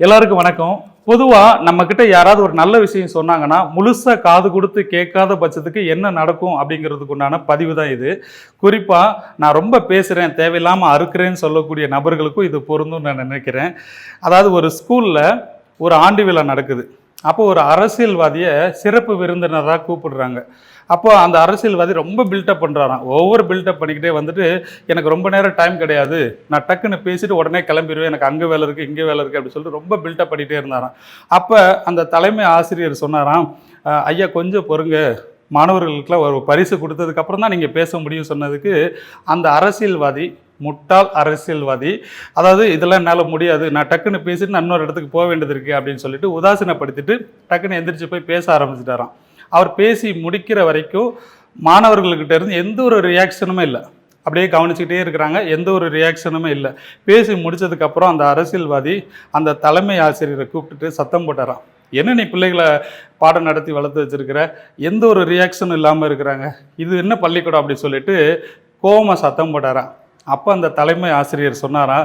எல்லாருக்கும் வணக்கம். பொதுவாக நம்மக்கிட்ட யாராவது ஒரு நல்ல விஷயம் சொன்னாங்கன்னா முழுசாக காது கொடுத்து கேட்காத பட்சத்துக்கு என்ன நடக்கும் அப்படிங்கிறதுக்கு உண்டான பதிவு தான் இது. குறிப்பாக நான் ரொம்ப பேசுகிறேன் தேவையில்லாமல் அறுக்கிறேன்னு சொல்லக்கூடிய நபர்களுக்கும் இது பொருந்தும் நான் நினைக்கிறேன். அதாவது ஒரு ஸ்கூலில் ஒரு ஆண்டு விழா நடக்குது. அப்போ ஒரு அரசியல்வாதியை சிறப்பு விருந்தினராக கூப்பிடுறாங்க. அப்போ அந்த அரசியல்வாதி ரொம்ப பில்டப் பண்ணுறாராம் ஒவ்வொரு பில்டப் பண்ணிக்கிட்டே வந்துட்டு எனக்கு ரொம்ப நேரம் டைம் கிடையாது. நான் டக்குன்னு பேசிட்டு உடனே கிளம்பிடுவேன் எனக்கு அங்கே வேலை இருக்குது இங்கே வேலை இருக்குது அப்படின்னு சொல்லிட்டு ரொம்ப பில்டப் பண்ணிகிட்டே இருந்தாராம். அப்போ அந்த தலைமை ஆசிரியர் சொன்னாராம் ஐயா கொஞ்சம் பொறுங்க. மாணவர்களுக்கெல்லாம் ஒரு பரிசு கொடுத்ததுக்கப்புறம் தான் நீங்கள் பேச முடியும் சொன்னதுக்கு அந்த அரசியல்வாதி முட்டாள் அரசியல்வாதி. அதாவது இதெல்லாம் என்னால் முடியாது. நான் டக்குன்னு பேசிட்டு நான் இன்னொரு இடத்துக்கு போக வேண்டியது இருக்குது அப்படின்னு சொல்லிட்டு உதாசீனப்படுத்திட்டு டக்குன்னு எந்திரிச்சு போய் பேச ஆரம்பிச்சிட்டாராம். அவர் பேசி முடிக்கிற வரைக்கும் மாணவர்கள்கிட்ட இருந்து எந்த ஒரு ரியாக்ஷனுமே இல்லை. அப்படியே கவனிச்சுக்கிட்டே இருக்கிறாங்க. எந்த ஒரு ரியாக்ஷனுமே இல்லை. பேசி முடிச்சதுக்கப்புறம் அந்த அரசியல்வாதி அந்த தலைமை ஆசிரியரை கூப்பிட்டுட்டு சத்தம் போட்டாராம். என்ன நீ பிள்ளைகளை பாடம் நடத்தி வளர்த்து வச்சுருக்கிற? எந்த ஒரு ரியாக்ஷனும் இல்லாமல் இருக்கிறாங்க. இது என்ன பள்ளிக்கூடம்? அப்படி சொல்லிட்டு கோவமா சத்தம் போட்டாரான் அப்போ அந்த தலைமை ஆசிரியர் சொன்னாரா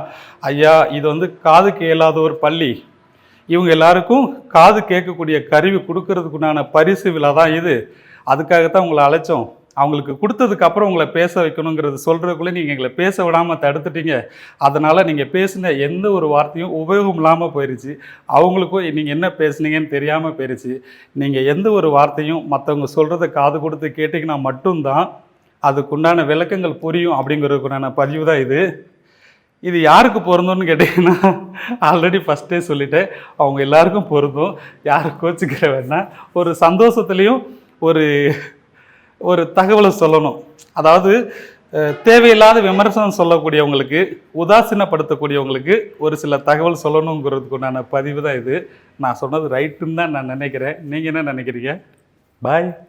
ஐயா இது வந்து காது கேளாத ஒரு பள்ளி. இவங்க எல்லாருக்கும் காது கேட்கக்கூடிய கருவி கொடுக்கறதுக்குண்டான பரிசு விழா தான் இது. அதுக்காகத்தான் உங்களை அழைச்சோம். அவங்களுக்கு கொடுத்ததுக்கு அப்புறம் உங்களை பேச வைக்கணுங்கிறது சொல்கிறதுக்குள்ளே நீங்கள் எங்களை பேச விடாமல் தடுத்துட்டீங்க. அதனால் நீங்கள் பேசின எந்த ஒரு வார்த்தையும் உபயோகம் இல்லாமல் போயிருச்சு. அவங்களுக்கும் நீங்கள் என்ன பேசுனீங்கன்னு தெரியாமல் போயிருச்சு. நீங்கள் எந்த ஒரு வார்த்தையும் மற்றவங்க சொல்கிறத காது கொடுத்து கேட்டிங்கன்னா மட்டும்தான் அதுக்குண்டான விளக்கங்கள் புரியும் அப்படிங்கிறதுக்குண்டான பதிவு தான் இது. இது யாருக்கு பொருந்தும்னு கேட்டிங்கன்னா ஆல்ரெடி ஃபஸ்ட்டே சொல்லிட்டேன். அவங்க எல்லாருக்கும் பொருந்தும். யாரை கோச்சிக்கிற வேணா ஒரு சந்தோஷத்துலேயும் ஒரு ஒரு தகவலை சொல்லணும். அதாவது தேவையில்லாத விமர்சனம் சொல்லக்கூடியவங்களுக்கு உதாசீனப்படுத்தக்கூடியவங்களுக்கு ஒரு சில தகவல் சொல்லணுங்கிறதுக்கு உண்டான பதிவு தான் இது. நான் சொன்னது ரைட்டுன்னு தான் நான் நினைக்கிறேன். நீங்கள் என்ன நினைக்கிறீங்க? பாய்